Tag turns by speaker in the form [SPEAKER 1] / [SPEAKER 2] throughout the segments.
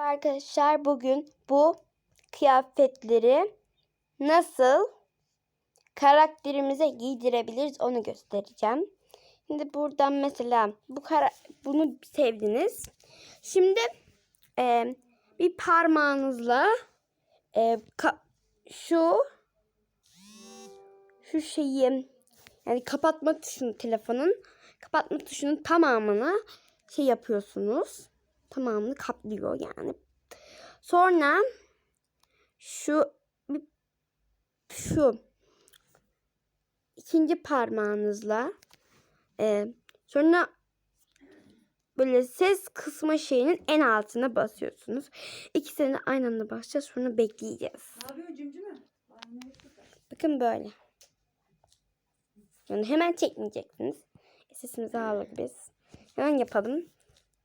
[SPEAKER 1] Arkadaşlar bugün bu kıyafetleri nasıl karakterimize giydirebiliriz onu göstereceğim. Şimdi buradan mesela bu kara bunu sevdiniz. Şimdi e, bir parmağınızla e, şu şu şeyi yani kapatma tuşunu telefonun kapatma tuşunun tamamını şey yapıyorsunuz. Tamamını kaplıyor yani. Sonra şu şu ikinci parmağınızla e, sonra böyle ses kısma şeyinin en altına basıyorsunuz. İkisini aynı anda basacağız. Sonra bekleyeceğiz.
[SPEAKER 2] Ne yapıyor cimcime?
[SPEAKER 1] Bakın böyle. Yani hemen çekmeyeceksiniz. Sesimizi aldık biz. Hemen yapalım.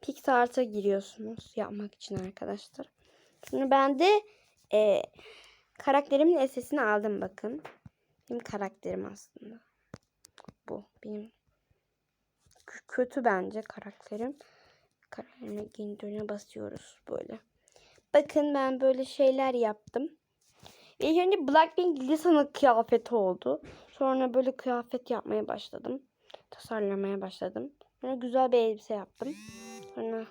[SPEAKER 1] PixArt'a giriyorsunuz yapmak için arkadaşlar. Şimdi ben de e, karakterimin sesini aldım bakın. Benim karakterim aslında. Bu benim kötü bence karakterim. Karakterime geri basıyoruz böyle. Bakın ben böyle şeyler yaptım. İlk önce Blackpink Lisa'nın kıyafeti oldu. Sonra böyle kıyafet yapmaya başladım. Tasarlamaya başladım. Sonra güzel bir elbise yaptım. Sonra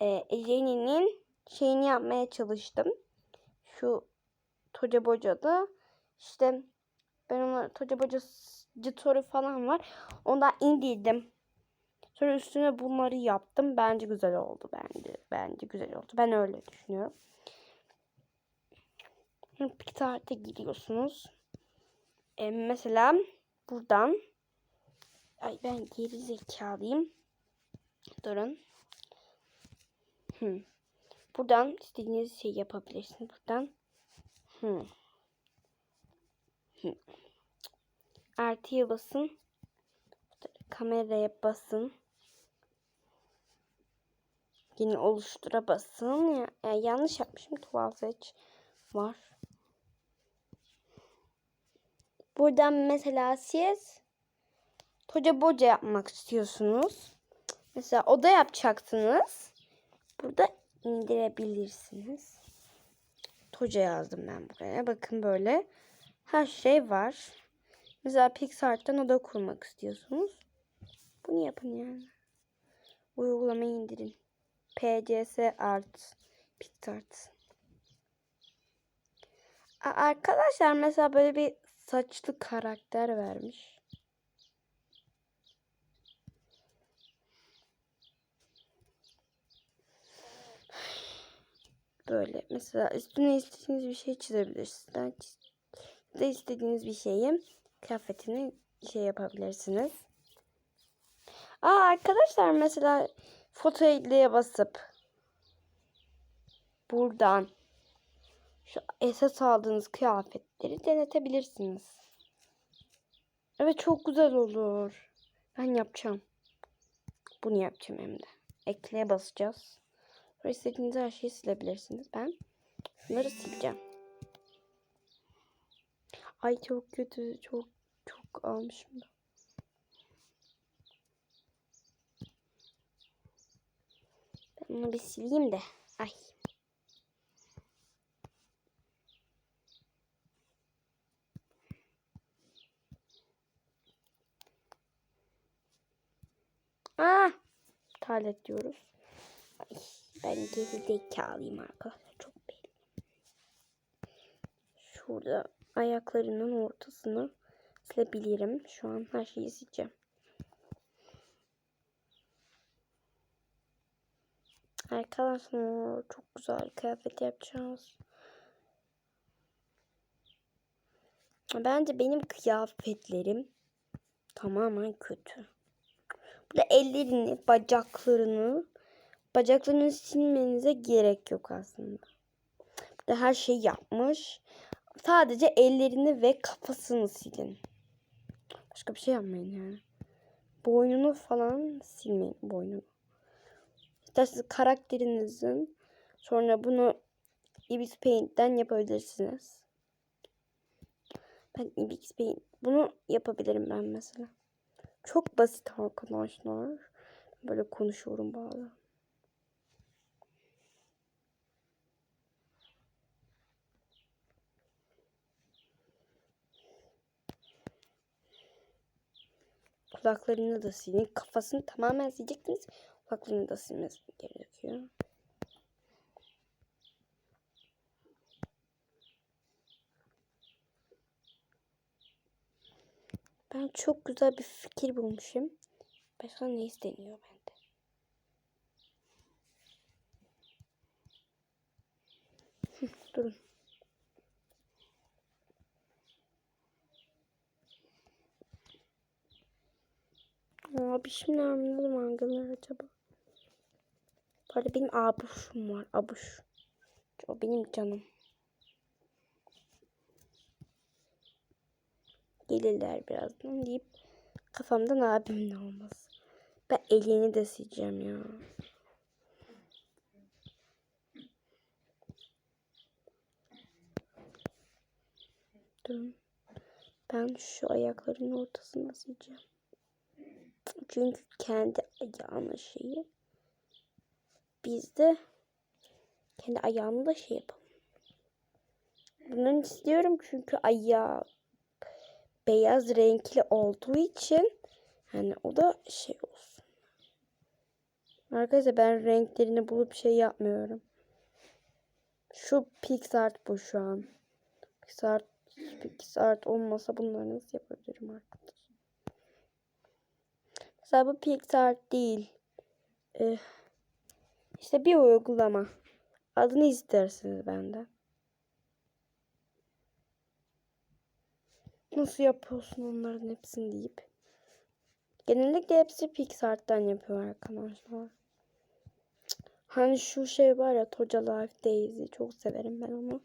[SPEAKER 1] e, Jenny'nin şeyini yapmaya çalıştım. Şu Toca Boca'da işte ben ona Toca Boca Jitori falan var. Ondan indirdim. Sonra üstüne bunları yaptım. Bence güzel oldu. Bence bence güzel oldu. Ben öyle düşünüyorum. Pixar'da giriyorsunuz. E, mesela buradan ay ben geri zekalıyım. Durun. Hmm. Buradan istediğiniz şey yapabilirsiniz. Buradan hmm. Hmm. Artıya basın. Kameraya basın. Yine oluştura basın. Ya, ya yanlış yapmışım. Tuval seç var. Buradan mesela siz toca boca yapmak istiyorsunuz. Mesela oda yapacaksınız. Burada indirebilirsiniz. Toca yazdım ben buraya. Bakın böyle her şey var. Mesela Pixar'tan oda kurmak istiyorsunuz. Bunu yapın yani. Uygulamayı indirin. PCS Art. Pixart. Arkadaşlar mesela böyle bir saçlı karakter vermiş. Böyle mesela üstüne istediğiniz bir şey çizebilirsiniz. Da istediğiniz bir şeyi kıyafetini şey yapabilirsiniz. Aa arkadaşlar mesela foto ekleye basıp buradan şu esas aldığınız kıyafetleri denetebilirsiniz. Evet çok güzel olur. Ben yapacağım. Bunu yapacağım hem de. Ekleye basacağız. Sonra istediğiniz her şeyi silebilirsiniz. Ben bunları sileceğim. Ay çok kötü. Çok çok almışım da. Ben bunu bir sileyim de. Ay. Ah! Talet diyoruz. Ay, ben geri zekalıyım arkadaşlar. Çok belli. Şurada ayaklarının ortasını silebilirim. Şu an her şeyi sileceğim. Arkadaşlar çok güzel kıyafet yapacağız. Bence benim kıyafetlerim tamamen kötü. Burada ellerini, bacaklarını, bacaklarını silmenize gerek yok aslında. Burada her şey yapmış. Sadece ellerini ve kafasını silin. Başka bir şey yapmayın yani. Boynunu falan silmeyin boynunu. İsterseniz karakterinizin sonra bunu Ibis Paint'ten yapabilirsiniz. Ben Ibis Paint bunu yapabilirim ben mesela. Çok basit arkadaşlar. Böyle konuşuyorum bazen. Kulaklarını da silin. Kafasını tamamen sileceksiniz. Kulaklarını da silmesi gerekiyor. Ben çok güzel bir fikir bulmuşum. Başka ne isteniyor bende? Durun. Abi şimdi anladım hangileri acaba? Arada benim abuşum var. Abuş. O benim canım. Gelirler birazdan deyip kafamdan abim ne olmaz. Ben elini de sileceğim ya. Ben şu ayakların ortasına sileceğim. Çünkü kendi ayağının şeyi. Biz de kendi ayağını da şey yapalım. Bunu istiyorum çünkü ayağı beyaz renkli olduğu için hani o da şey olsun. Arkadaşlar ben renklerini bulup şey yapmıyorum. Şu Pixart bu şu an. Pixart, Pixart olmasa bunları nasıl yapabilirim arkadaşlar? Mesela bu Pixart değil. Ee, işte bir uygulama. Adını istersiniz benden. Nasıl yapıyorsun onların hepsini deyip. Genellikle hepsi Pixar'dan yapıyor arkadaşlar. Hani şu şey var ya Toca Life Daisy. Çok severim ben onu.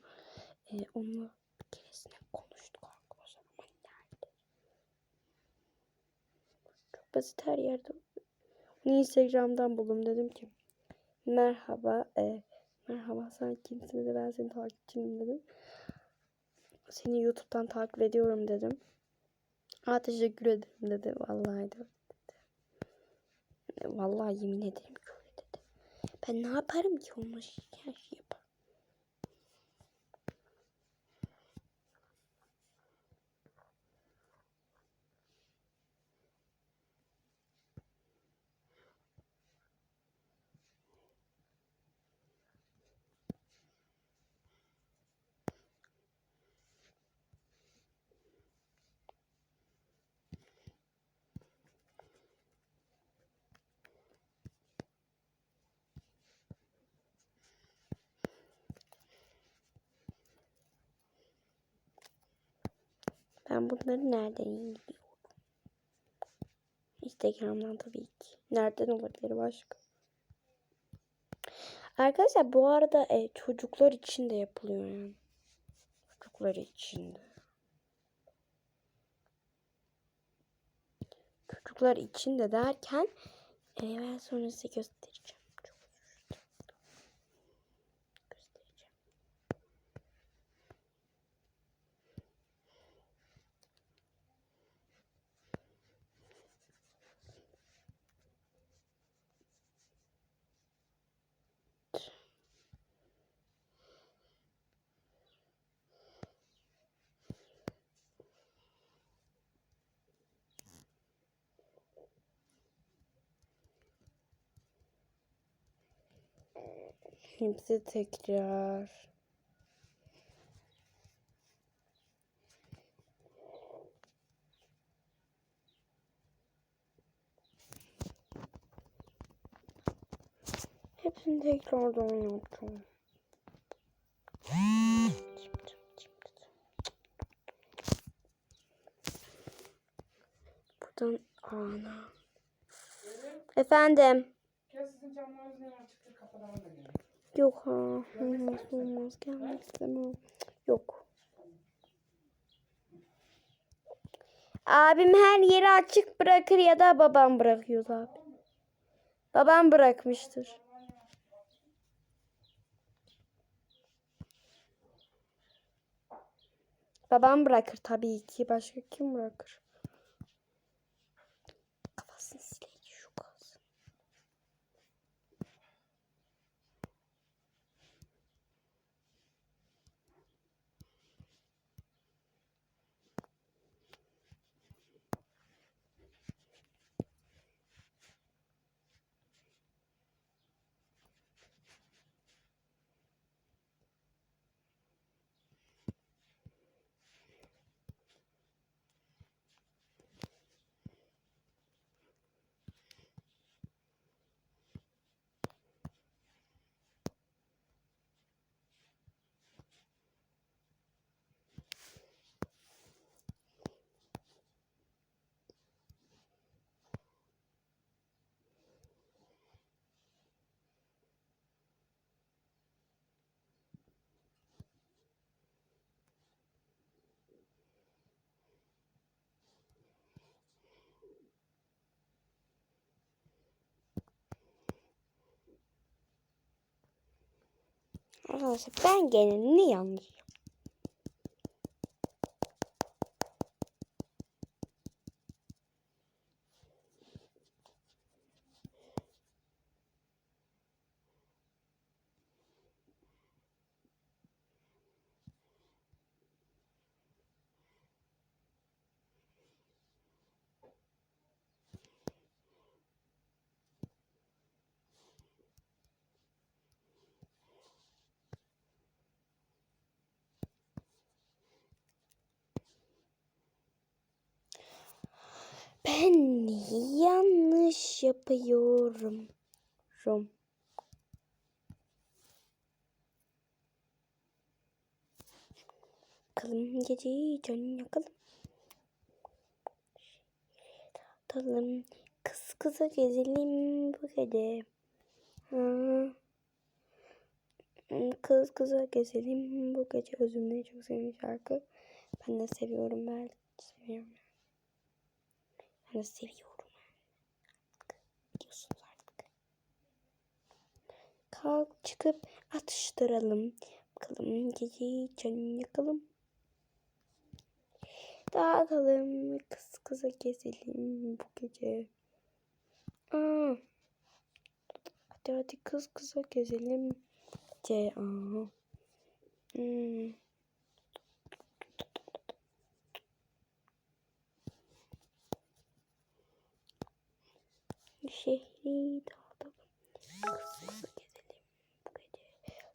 [SPEAKER 1] Ee, onunla bir keresinde konuştuk arkadaşlar. Ama nerede? Çok basit her yerde. Onu Instagram'dan buldum. Dedim ki merhaba. E, merhaba sen kimsin dedi. Ben senin takipçinim dedim. Seni YouTube'dan takip ediyorum dedim. Aa teşekkür ederim dedi. Vallahi de. Vallahi yemin ederim ki dedi. Ben ne yaparım ki onu her şey yaparım. Ben bunları nereden indiriyorum? Instagram'dan tabii ki. Nereden olabilir başka? Arkadaşlar bu arada e, çocuklar için de yapılıyor yani. Çocuklar için de. Çocuklar için de derken e, ben sonra size göstereceğim. Hepsi tekrar. Hepsini tekrardan yapacağım. Buradan ana. Efendim. Yok ha. Olmaz olmaz. Gelmek istemem. Yok. Abim her yeri açık bırakır ya da babam bırakıyor abi. Babam bırakmıştır. Babam bırakır tabii ki. Başka kim bırakır? Kafasını sileyim şu kalsın. Arkadaşlar ben gene ne yanlış Ben yanlış yapıyorum? Bakalım geceyi can yakalım. Dağıtalım. Kız kıza gezelim bu gece. Ha. Kız kıza gezelim bu gece. Özümle çok sevdiğim şarkı. Ben de seviyorum ben. Seviyorum. Seviyorum. Biliyorsunuz artık. Kalk çıkıp atıştıralım. Bakalım geceyi can yakalım. Dağıtalım. Kız kıza gezelim bu gece. Aa. Hadi hadi kız kıza gezelim. Gece. Aa. Hmm. Şehri dağıtalım. Kız kıza gezelim bu gece.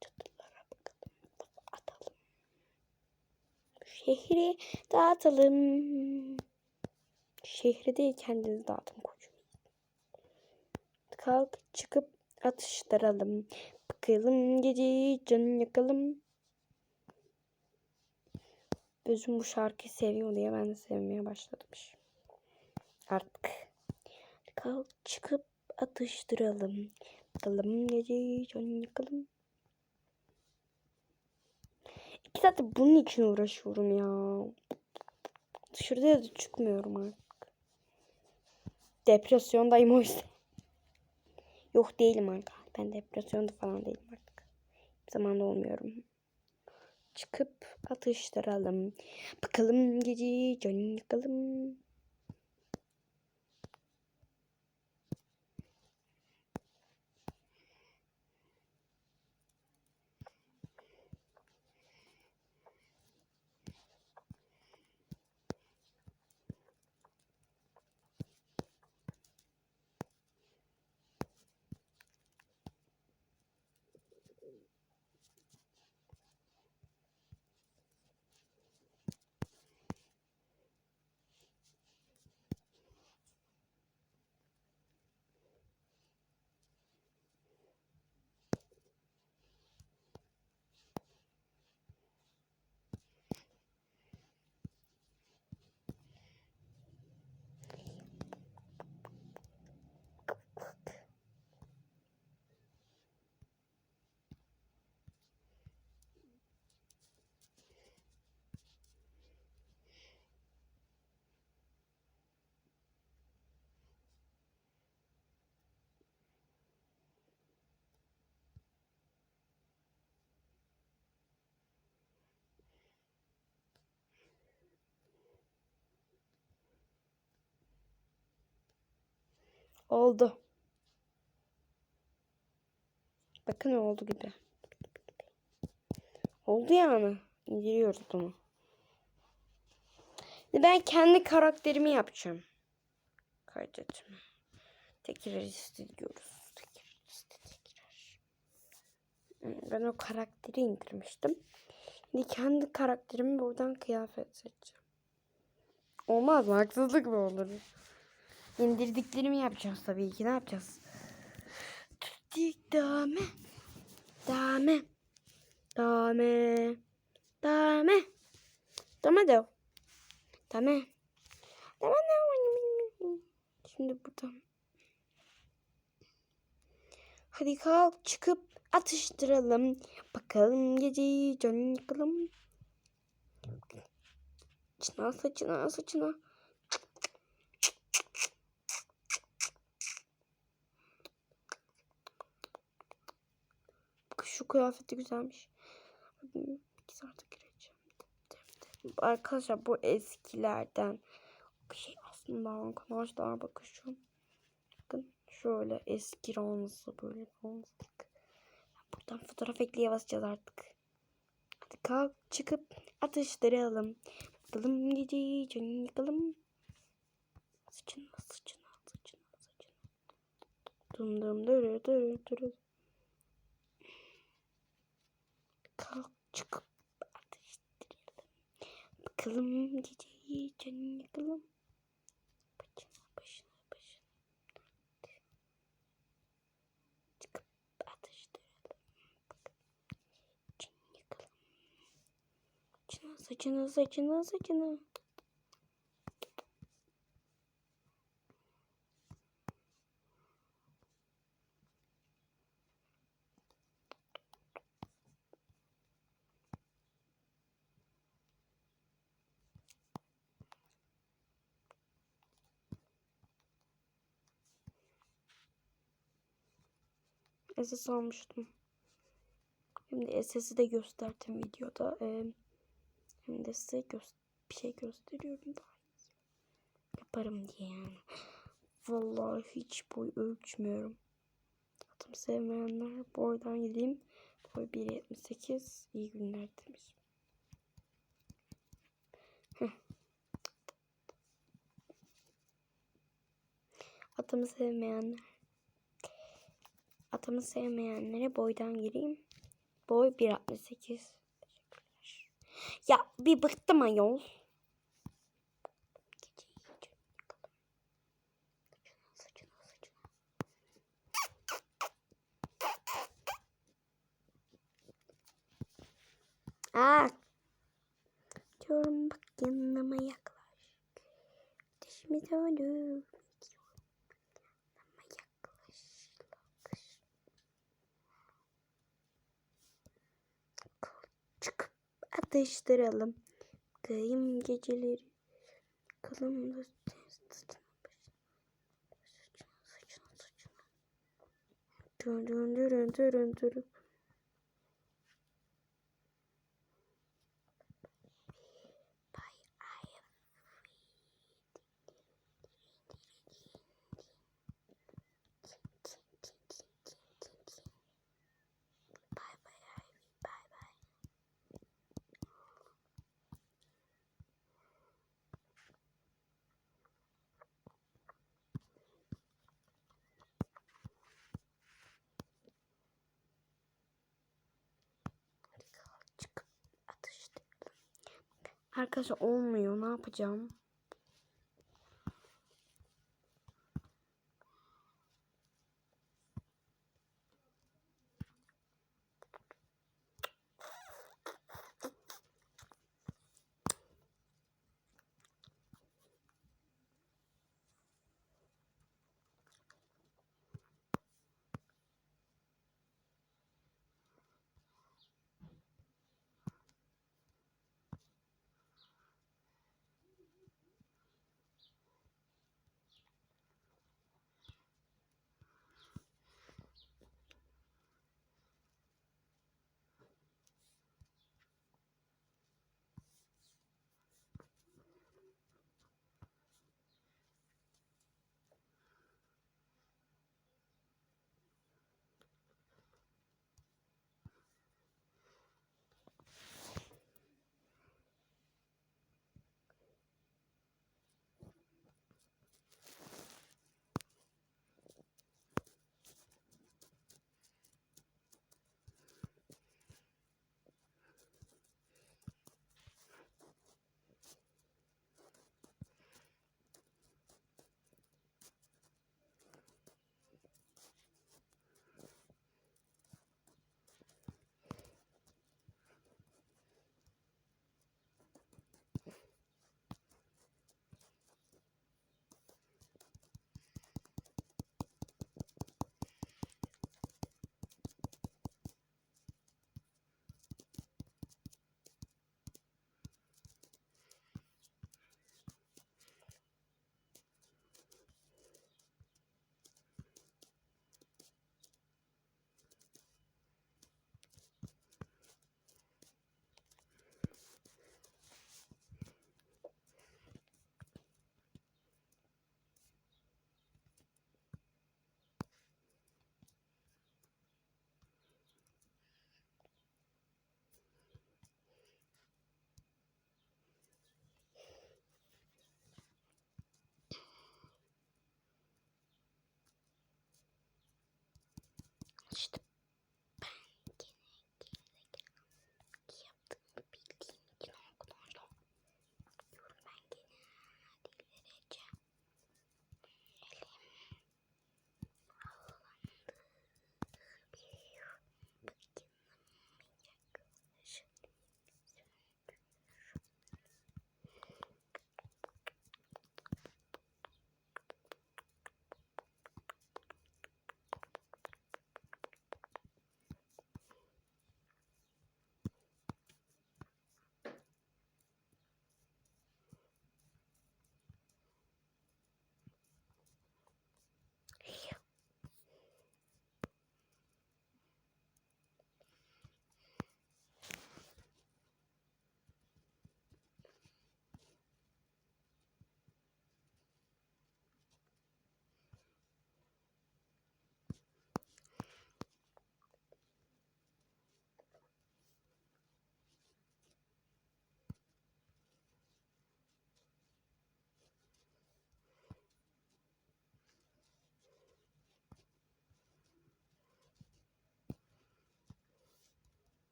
[SPEAKER 1] Çadırlara bakalım. Atalım. Şehri dağıtalım. Şehri değil kendiniz dağıtın koçum. Kalk çıkıp atıştıralım. Bakalım geceyi can yakalım. Özüm bu şarkıyı seviyor diye ben de sevmeye başladım. Artık. Kalk çıkıp atıştıralım. Bakalım geceyi can yakalım. İki saattir bunun için uğraşıyorum ya. Dışarıda da çıkmıyorum artık. Depresyondayım o yüzden. Yok değilim artık. Ben depresyonda falan değilim artık. Bir zaman da olmuyorum. Çıkıp atıştıralım. Bakalım geceyi can yakalım. Oldu. Bakın oldu gibi. Oldu yani. İndiriyoruz bunu. Ben kendi karakterimi yapacağım. Kaydetme. Tekrar istiyoruz. Tekrar iste tekrar. Hmm, Ben o karakteri indirmiştim. Şimdi kendi karakterimi buradan kıyafet seçeceğim. Olmaz mı? Haksızlık mı olur? İndirdiklerimi yapacağız tabii ki. Ne yapacağız? Tuttik dame. Dame. Dame. Dame. Dame de. Dame. Dame de. Şimdi buradan. Hadi kalk çıkıp atıştıralım. Bakalım geceyi can yakalım. Saçına saçına saçına. Şu kıyafeti güzelmiş. İki saate gireceğim. Arkadaşlar bu eskilerden. Şey aslında arkadaşlar bakın şu. Bakın şöyle eski ranzı böyle ranzlık. Buradan fotoğraf ekleye basacağız artık. Hadi kalk çıkıp atıştıralım. Bakalım geceyi can yakalım. Sıçına sıçına sıçına sıçına. Dım dım dırı dırı dırı. Başına. Çıkıp atıştıralım. Can yakalım. Saçına saçına saçına saçına. SS almıştım. De SS'i de gösterdim videoda. Ee, hem de size bir şey gösteriyorum daha. Yaparım diye yani. Vallahi hiç boy ölçmüyorum. Atım sevmeyenler boydan gideyim. Boy 1.78. İyi günler demiş. Atımı sevmeyenler. Atımı sevmeyenlere boydan gireyim. Boy 1.68. Teşekkürler. Ya bir bıktım ayol. Aa. Diyorum bak yanıma yaklaş. Dişimi döndür. Yanıma yaklaş. yaklaş. Çıkıp atıştıralım. Kayım geceleri. Kalım da saçına saçına saçına. Dön dön Arkadaşlar olmuyor. Ne yapacağım?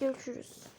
[SPEAKER 1] Görüşürüz.